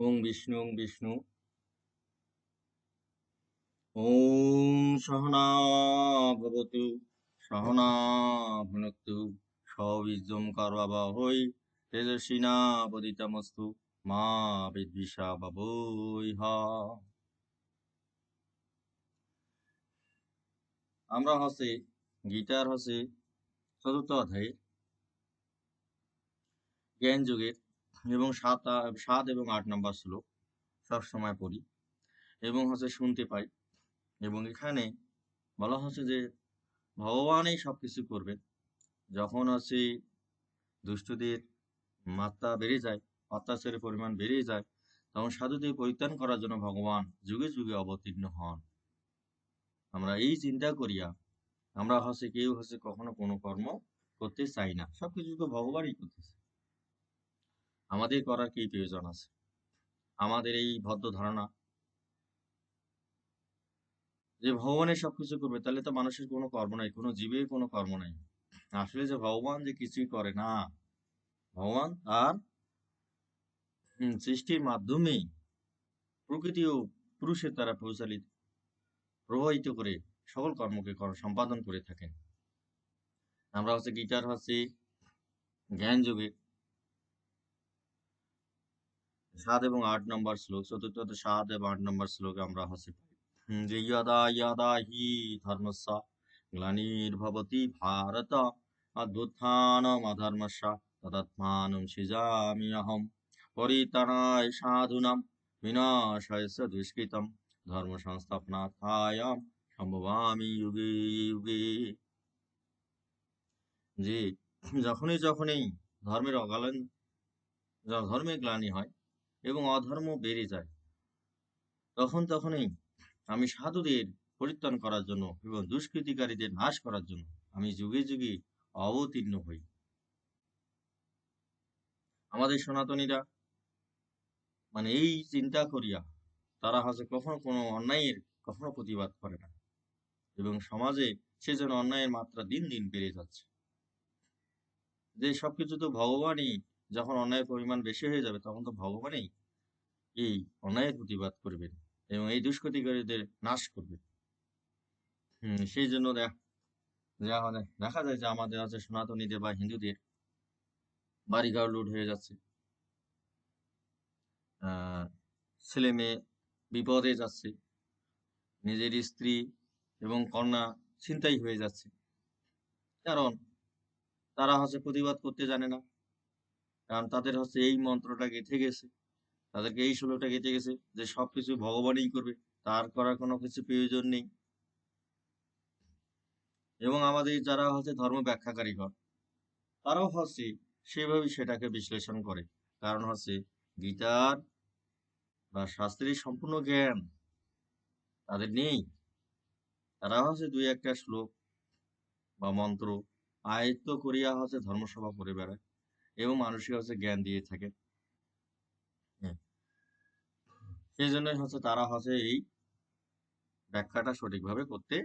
ওং বিষ্ণু ওং বিষ্ণু। ওম সহনা ভবতু সহনা ভুনক্তু সবিজম কারবাবহৈ তেজস্বিনা বদিতমস্তু মা বিদ্বিষা বাবৈহা আমরা হচ্ছে গীতার হচ্ছে চতুর্থ অধ্যায়ে জ্ঞান যুগের এবং সাত সাত এবং আট নম্বর শ্লোক সবসময় পড়ি এবং হচ্ছে শুনতে পাই এবং এখানে বলা হচ্ছে যে ভগবানই সব কিছু করবেন। যখন হচ্ছে দুষ্টদের মাত্রা বেড়ে যায়, অত্যাচারের পরিমাণ বেড়ে যায়, তখন সাধুদের পরিত্রাণ করার জন্য ভগবান যুগে যুগে অবতীর্ণ হন। আমরা এই চিন্তা করিয়া আমরা হচ্ছে কেউ হচ্ছে কখনো কোনো কর্ম করতে চাই না। সবকিছু তো ভগবানই করতেছে। আমাদের করার কি প্রয়োজন আছে? আমাদের এই ভদ্র ধারণা। যে ভগবানের সবকিছু করবে, তাহলে তো মানুষের কোনো কর্ম নাই, কোনো জীবের কোনো কর্ম নাই। আসলে যে ভগবান যে কিছুই করে না, ভগবান তার সৃষ্টির মাধ্যমে প্রকৃতি ও পুরুষের দ্বারা পরিচালিত, প্রবাহিত করে সকল কর্মকে সম্পাদন করে থাকেন। আমরা হচ্ছে গীতার হচ্ছে জ্ঞান যোগে সাত এবং আট নম্বর শ্লোক, চতুর্থ সাত এবং আট নম্বর শ্লোকে আমরা হচ্ছে পাই। যে যদা যদা হি ধর্মস্য গ্লানির্ভবতি ভারত অদ্ভুত্থানম অধর্মস্য তদাত্মানম সৃজামি অহম পরিতরায় সাধুনাম বিনাশায় স দুষ্কৃতম ধর্ম সংস্থাপনাথায় সম্ভবামি যুগে যুগে। যে যখনই যখনই ধর্মের অগালন ধর্মে গ্লানি হয় এবং অধর্ম বেড়ে যায়। তখন তখনই আমি সাধুদের পরিত্রাণ করার জন্য এবং দুষ্কৃতিকারীদের নাশ করার জন্য আমি যুগে যুগে অবতীর্ণ হই। আমাদের সনাতনীরা মানে এই চিন্তা করিয়া তারা হচ্ছে কখনো কোনো অন্যায়ের, কখনো প্রতিবাদ করে না এবং সমাজে সেজন্য অন্যায়ের মাত্রা দিন দিন বেড়ে যাচ্ছে। যে সবকিছু তো ভগবানই যখন অন্যায়ের পরিমাণ বেশি হয়ে যাবে, তখন তো ভগবানই এই অন্যায়ের প্রতিবাদ করবেন এবং এই দুষ্কৃতিকারীদের নাশ করবেন। হম, সেই জন্য দেখ যায় যে আমাদের আছে সনাতনীদের বা হিন্দুদের বাড়িঘর লুট হয়ে যাচ্ছে। ছেলে মেয়ে বিপদে যাচ্ছে, নিজের স্ত্রী এবং কন্যা ছিনতাই হয়ে যাচ্ছে। কারণ তারা হচ্ছে প্রতিবাদ করতে জানে না। কারণ তাদের হচ্ছে এই মন্ত্রটা গেঁথে গেছে। তাদেরকে এই শ্লোকটা গেঁথে গেছে যে সবকিছু ভগবানই করবে, তার করার কোনো কিছু প্রয়োজন নেই। এবং আমাদের যারা হচ্ছে ধর্ম ব্যাখ্যাকারীগণ তারাও হচ্ছে সেভাবে সেটাকে বিশ্লেষণ করে। কারণ হচ্ছে গীতার বা শাস্ত্রের সম্পূর্ণ জ্ঞান তাদের নেই। তারা হচ্ছে দুই একটা শ্লোক বা মন্ত্র আয়ত্ত করিয়া হচ্ছে ধর্মসভা করে বেড়ায়। এবং মানুষকে হচ্ছে জ্ঞান দিয়ে থাকে। হ্যাঁ। সেই জন্য হচ্ছে তারা হচ্ছে এই ব্যাখ্যাটা সঠিকভাবে করতে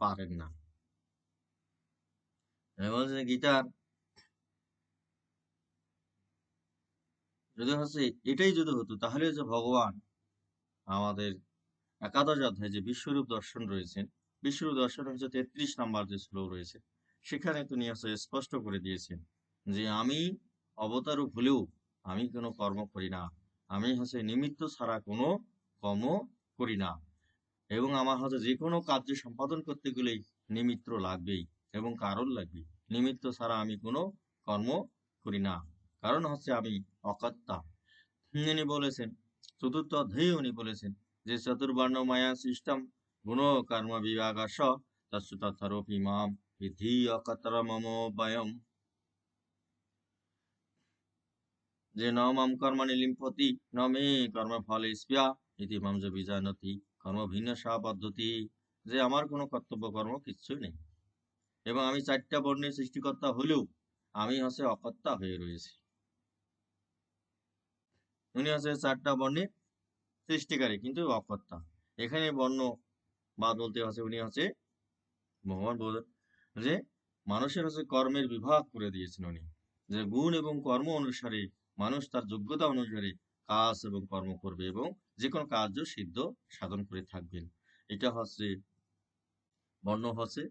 পারেন না। গীতার যদি হচ্ছে এটাই যদি হতো, তাহলে যে ভগবান আমাদের একাদশ অধ্যায়ে যে বিশ্বরূপ দর্শন রয়েছেন বিশ্বরূপ দর্শন হচ্ছে তেত্রিশ নাম্বার যে শ্লোক রয়েছে, সেখানে তিনি হচ্ছে স্পষ্ট করে দিয়েছেন। যে আমি অবতারূপ হলেও আমি কোনো কর্ম করি না। আমি হচ্ছে নিমিত্ত ছাড়া কোনো কর্ম করি না। এবং আমার হচ্ছে যে কোনো কার্য সম্পাদন করতে গেলেই নিমিত্ত লাগবেই এবং কারণ লাগবে নিমিত্ত ছাড়া আমি কোনো কর্ম করি না। কারণ হচ্ছে আমি অকর্তা। উনি বলেছেন, চতুর্থ অধ্যায়ে উনি বলেছেন যে, চতুর্বর্ণ মায়া সিস্টেম গুণ কর্ম মাম বিধি অকতর মম বয়ম যে ন মাম কর্মাণি লিম্পতি ন মে কর্ম ফলে স্পিয়া ইতি মাম যে বিজানতি, কর্ম ভিন্ন সা পদ্ধতি। যে আমার কোনো কর্তব্য কর্ম কিচ্ছুই নেই। এবং আমি চারটা বর্ণের সৃষ্টিকর্তা হলেও আমি হচ্ছে অকর্তা হয়ে রয়েছি। উনি হচ্ছে চারটা বর্ণের সৃষ্টিকারী, কিন্তু অকর্তা। এখানে বর্ণ বাদ বলতে হচ্ছে উনি হচ্ছে ভগবান বল- যে মানুষের হচ্ছে কর্মের বিভাগ করে দিয়েছেন উনি। যে গুণ এবং কর্ম অনুসারে মানুষ তার যোগ্যতা অনুসারে কাজ এবং কর্ম করবে এবং যে কোনো কার্য সিদ্ধ সাধন করে থাকবেন। এটা হচ্ছে বর্ণ হচ্ছে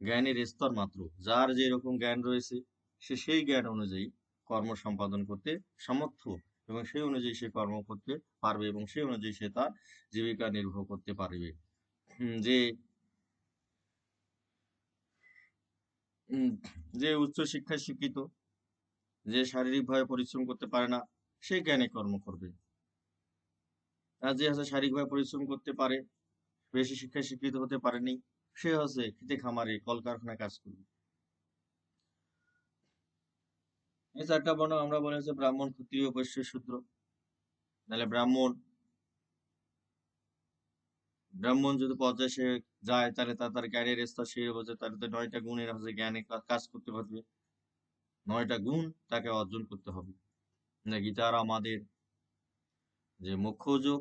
জ্ঞানের স্তর মাত্র। যার যে রকম জ্ঞান রয়েছে, সে সেই জ্ঞান অনুযায়ী কর্ম সম্পাদন করতে সমর্থ এবং সেই অনুযায়ী সে কর্ম করতে পারবে এবং সেই অনুযায়ী সে তার জীবিকা নির্বাহ করতে পারবে। যে যে উচ্চ শিক্ষায় শিক্ষিত যে শারীরিকভাবে পরিশ্রম করতে পারে না, সে জ্ঞানে কর্ম করবে। আর যে হচ্ছে শারীরিকভাবে পরিশ্রম করতে পারে, বেশি শিক্ষায় শিক্ষিত হতে পারেনি, সে হচ্ছে খেতে খামারে কলকারখানায় কাজ করবে। এই চারটা বর্ণ আমরা বলে হচ্ছে ব্রাহ্মণ ক্ষত্রিয় বৈশ্য শূদ্র। তাহলে ব্রাহ্মণ ব্রাহ্মণ যদি পর্যায়ে সে যায়, তাহলে তার তার জ্ঞানের স্তর সেই হচ্ছে তাহলে তো নয়টা গুণের হচ্ছে জ্ঞানে কাজ করতে পারবে। নয়টা গুণ তাকে অর্জন করতে হবে। গীতার আমাদের যে মুখ্য যোগ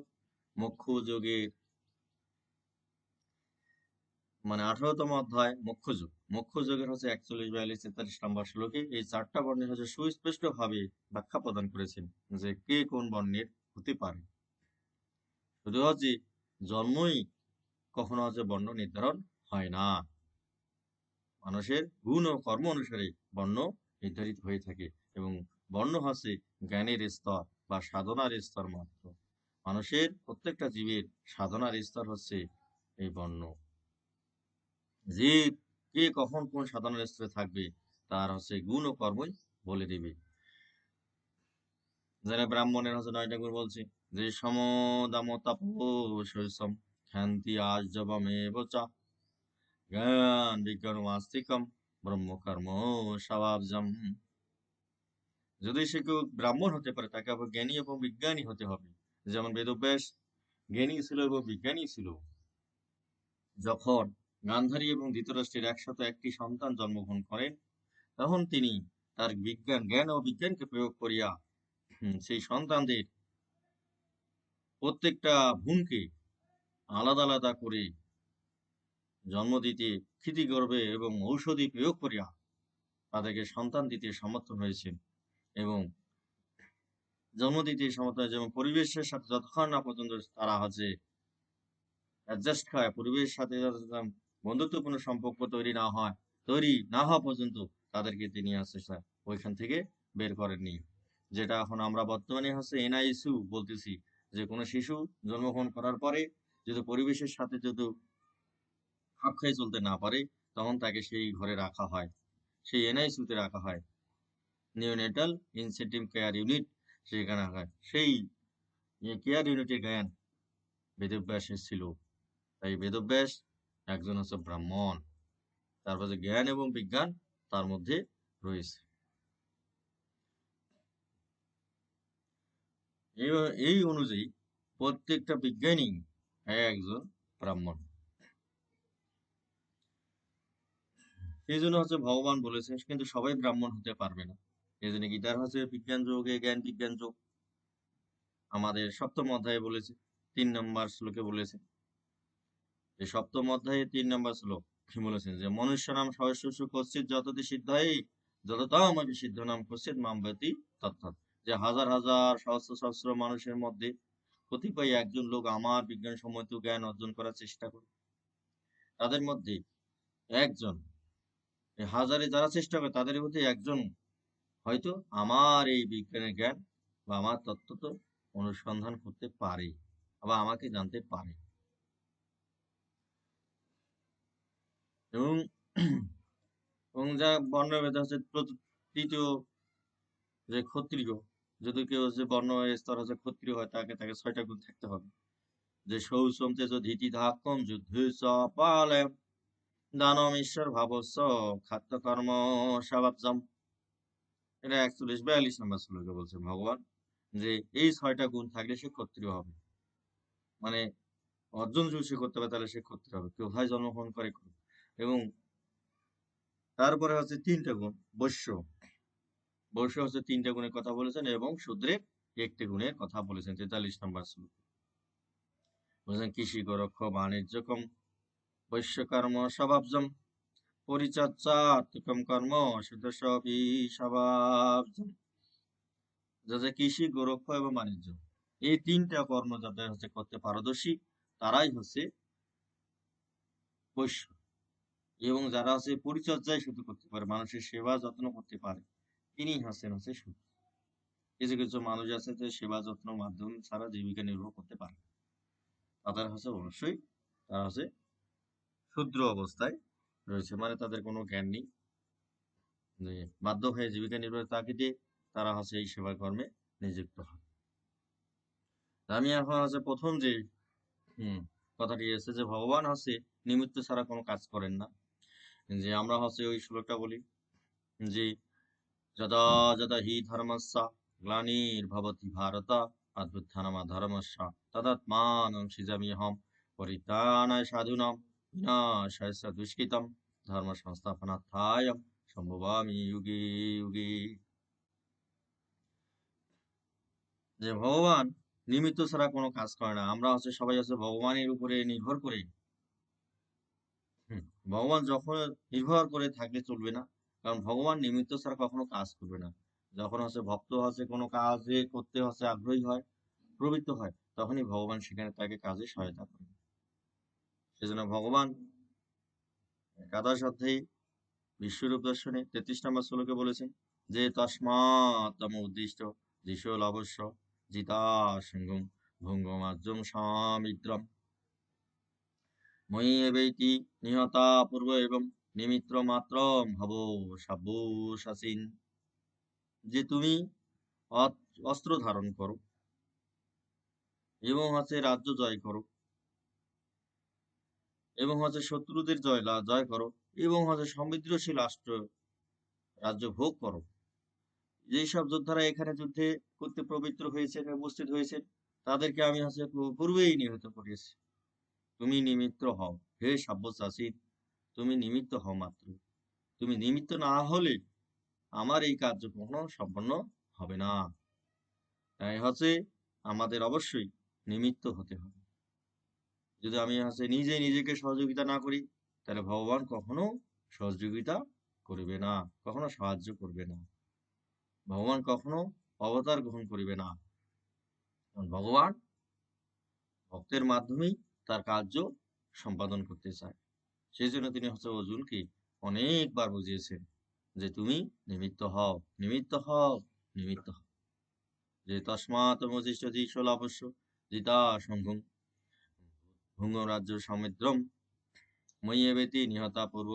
মুখ্য যোগের মানে আঠারোতম অধ্যায় মুখ্য যোগ মুখ্য যোগের হচ্ছে একচল্লিশ, বিয়াল্লিশ, তেতাল্লিশ নম্বর শ্লোকে এই চারটা বর্ণের হচ্ছে সুস্পষ্ট ভাবে ব্যাখ্যা প্রদান করেছেন যে কে কোন বর্ণের হতে পারে। শুধু হচ্ছে জন্মই কখনো হচ্ছে বর্ণ নির্ধারণ হয় না। মানুষের গুণ ও কর্ম অনুসারে বর্ণ নির্ধারিত হয়ে থাকে এবং বর্ণ হচ্ছে জ্ঞানের স্তর বা সাধনার স্তর মাত্র। মানুষের প্রত্যেকটা জীবের সাধনার স্তর হচ্ছে এই বর্ণ। যে কে কখন কোন সাধনার স্তরে থাকবে, তার হচ্ছে গুণ ও কর্মই বলে দেবে। যারা ব্রাহ্মণের হচ্ছে নয়টা গুণ বলছে, যে সম দাম তাপ শৈসম শান্তি আজবমে বচা জ্ঞান বিজ্ঞান আস্তিকম ব্রহ্মকর্ম স্বভাবজম যদি সে কেউ ব্রাহ্মণ হতে পারে, তাকে আবার জ্ঞানী এবং বিজ্ঞানী হতে হবে। যেমন বেদব্যাস জ্ঞানী ছিল এবং বিজ্ঞানী ছিল। যখন গান্ধারী এবং ধৃতরাষ্ট্রের একসাথে একটি সন্তান জন্মগ্রহণ করেন, তখন তিনি তার বিজ্ঞান, জ্ঞান ও বিজ্ঞানকে প্রয়োগ করিয়া সেই সন্তানদের প্রত্যেকটা ভ্রূণকে আলাদা আলাদা করে জন্ম দিতে ক্ষিতি গর্বে এবং ঔষধি প্রয়োগ করিয়া তাদেরকে সন্তান দিতে সমর্থন হয়েছেন এবং জন্ম দিতে সমর্থন হয়েছে এবং পরিবেশের সাথে যতক্ষণ না পর্যন্ত তারা হচ্ছে অ্যাডজাস্ট খায় পরিবেশের সাথে বন্ধুত্বপূর্ণ সম্পর্ক তৈরি না হয়, তৈরি না হওয়া পর্যন্ত তাদেরকে তিনি স্যার ওইখান থেকে বের করেননি। যেটা এখন আমরা বর্তমানে হচ্ছে এনআইসিউ বলতেছি যে কোনো শিশু জন্মগ্রহণ করার পরে যদি পরিবেশের সাথে যদি খাপ চলতে না পারে, তখন তাকে সেই ঘরে রাখা হয়। সেই এনআইসিউতে রাখা হয়। নিউনেটাল ইনসেন্টিভ কেয়ার ইউনিট সেখানে রাখা হয়। সেই কেয়ার ইউনিটের জ্ঞান বেদব্যাসের ছিল তাই বেদব্যাস একজন হচ্ছে ব্রাহ্মণ। তারপরে জ্ঞান এবং বিজ্ঞান তার মধ্যে রয়েছে। এই অনুযায়ী প্রত্যেকটা বিজ্ঞানী একজন ব্রাহ্মণ। এই জন্য হচ্ছে ভগবান বলেছেন কিন্তু সবাই ব্রাহ্মণ হতে পারবে না। এই জন্য গীতার হচ্ছে বিজ্ঞান যোগে জ্ঞান বিজ্ঞান যোগ। আমাদের সপ্তম অধ্যায়ে বলেছে, তিন নম্বর শ্লোকে বলেছে, এই সপ্তম অধ্যায়ে তিন নম্বর শ্লোক কি বলেছেন যে, মনুষ্য নাম সহস্য কশ্চিত যততি সিদ্ধ যততাম আমি সিদ্ধ নাম কশ্চিত মামবতী তৎক্ষত যে হাজার হাজার সহস্র সহস্র মানুষের মধ্যে কতিপয় একজন লোক আমার বিজ্ঞান সম্মত জ্ঞান অর্জন করার চেষ্টা করে। তাদের মধ্যে একজন হাজারে যারা চেষ্টা করে তাদের মধ্যে একজন হয়তো আমার এই বিজ্ঞানের জ্ঞান বা আমার তত্ত্ব তো অনুসন্ধান করতে পারে বা আমাকে জানতে পারে। এবং এবং যা বর্ণভেদ হচ্ছে তৃতীয় যে ক্ষত্রিয়, যদি কেউ যে বর্ণ স্তর হচ্ছে ক্ষত্রিয় হয়, তাকে তাকে ছয়টা গুণ থাকতে হবে। যে শৌচম তেজ ধীতি ধাক্কম যুদ্ধে চ পালে দানম ঈশ্বর ভাবস্ব খাদ্য কর্ম স্বভাবজম। এটা একচল্লিশ বিয়াল্লিশ নম্বর শ্লোকে বলছে ভগবান যে, এই ছয়টা গুণ থাকলে সে ক্ষত্রিয় হবে। মানে অর্জন যদি সে করতে পারে, তাহলে সে ক্ষত্রিয় হবে। কেউ হয় জন্মগ্রহণ করে এবং তারপরে হচ্ছে তিনটা গুণ, বৈশ্য। বৈশ্য হচ্ছে তিনটা গুণের কথা বলেছেন এবং শূদ্রের একটি গুণের কথা বলেছেন তেতাল্লিশ নম্বর শ্লোক। বলেছেন কৃষি গোরক্ষ বাণিজ্যকম বৈশ্য কর্ম স্বভাবজম। পরিচর্যাত্মকম কর্ম সবই স্বভাবজম। যাতে কৃষি, গোরক্ষ এবং বাণিজ্য। এই তিনটা কর্ম যাদের হচ্ছে করতে পারদর্শী, তারাই হচ্ছে বৈশ্য এবং যারা হচ্ছে পরিচর্যায় শুধু করতে পারে, মানুষের সেবা যত্ন করতে পারে তিনি হচ্ছেন হচ্ছে শুদ্ধ কিছু কিছু মানুষ আছে যে সেবা যত্ন মাধ্যম ছাড়া জীবিকা নির্ভর করতে পারে তাদের হচ্ছে অবশ্যই তারা হচ্ছে ক্ষুদ্র অবস্থায় রয়েছে মানে তাদের কোনো জ্ঞান নেই। বাধ্য হয়ে জীবিকা নির্বাহের তাগিদে তারা হচ্ছে এই সেবা কর্মে নিযুক্ত হয় আমি এখন হচ্ছে প্রথম যে, হুম, কথাটি এসেছে যে, ভগবান হচ্ছে নিমিত্ত ছাড়া কোনো কাজ করেন না। যে আমরা হচ্ছে ওই শ্লোকটা বলি যে, যদা যদা হি ধর্মস্য গ্লানির্ভবতি ভারত অদ্ভুত অভ্যুত্থানমা ধর্মস্য তদাত্মাनं সৃজাম্যহম পরিত্রাণায় সাধুনাম। দুষ্কৃতম ধর্ম সংস্থাপনার্থায় সম্ভবামি যুগে যুগে যে ভগবান নিমিত্ত ছাড়া কোনো কাজ করে না, আমরা হচ্ছে সবাই হচ্ছে ভগবানের উপরে নির্ভর করে। ভগবান যখন নির্ভর করে থাকলে চলবে না, কারণ ভগবান নিমিত্ত ছাড়া কখনো কাজ করবে না। যখন হচ্ছে ভক্ত হচ্ছে কোনো কাজে করতে হচ্ছে আগ্রহী হয়, প্রবৃত্ত হয়, তখনই ভগবান সেখানে তাকে কাজে সহায়তা করে। সেজন্য ভগবান একাদশ অধ্যায়ে বিশ্বরূপ দর্শনে তেত্রিশ নম্বর শ্লোকে বলেছেন, যে তস্মাৎ তম উদ্দিষ্ট দিশল অবশ্য জিতা সঙ্গম ভঙ্গমাজ্যম সামিত্রম। ময়ি এবেইতি নিহতা পূর্ব এবং নিমিত্র মাত্র ভব সাব্যসাসীন যে তুমি অস্ত্র ধারণ করো এবং হচ্ছে রাজ্য জয় করো এবং হচ্ছে শত্রুদের জয় জয় করো এবং হচ্ছে সমৃদ্ধশীল রাষ্ট্র, রাজ্য ভোগ করো। যেই সব যোদ্ধারা এখানে যুদ্ধে করতে পবিত্র হয়েছেন, উপস্থিত হয়েছেন, তাদেরকে আমি হচ্ছে পূর্বেই নিহত করিয়েছি। তুমি নিমিত্ত হও, হে সাব্যসাচী, তুমি নিমিত্ত হও মাত্র। তুমি নিমিত্ত না হলে আমার এই কার্য কখনো সম্পন্ন হবে না। তাই হচ্ছে আমাদের অবশ্যই নিমিত্ত হতে হবে। যদি আমি হচ্ছে নিজে নিজেকে সহযোগিতা না করি, তাহলে ভগবান কখনো সহযোগিতা করবে না, কখনো সাহায্য করবে না। ভগবান কখনো অবতার গ্রহণ করিবে না। ভগবান ভক্তের মাধ্যমেই তার কার্য সম্পাদন করতে চায়। সেই জন্য তিনি হচ্ছে অর্জুনকে অনেকবার বুঝিয়েছেন যে তুমি নিমিত্ত হও নিমিত্ত হও নিমিত্ত হও। যে তস্মাৎ মজিষ্ঠ দিশল অবশ্য জিতা সংঘম ভুঙ্গ রাজ্য সমিদ্রম ময়্যবেতি নিহতা পূর্ব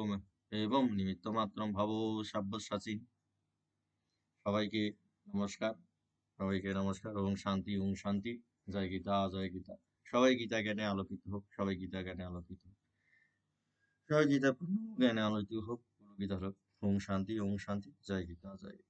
এবং নিমিত্ত মাত্রম ভাব সাব্যসাচী। সবাইকে নমস্কার সবাইকে নমস্কার, ওম শান্তি ওম শান্তি, জয় গীতা জয় গীতা। সবাই গীতা জ্ঞানে আলোকিত হোক, সবাই গীতা জ্ঞানে আলোকিত হোক। সবাই গীতা জ্ঞানে আলোকিত হোক গীতা হোক। ওম শান্তি ওম শান্তি, জয় গীতা জয় গীতা।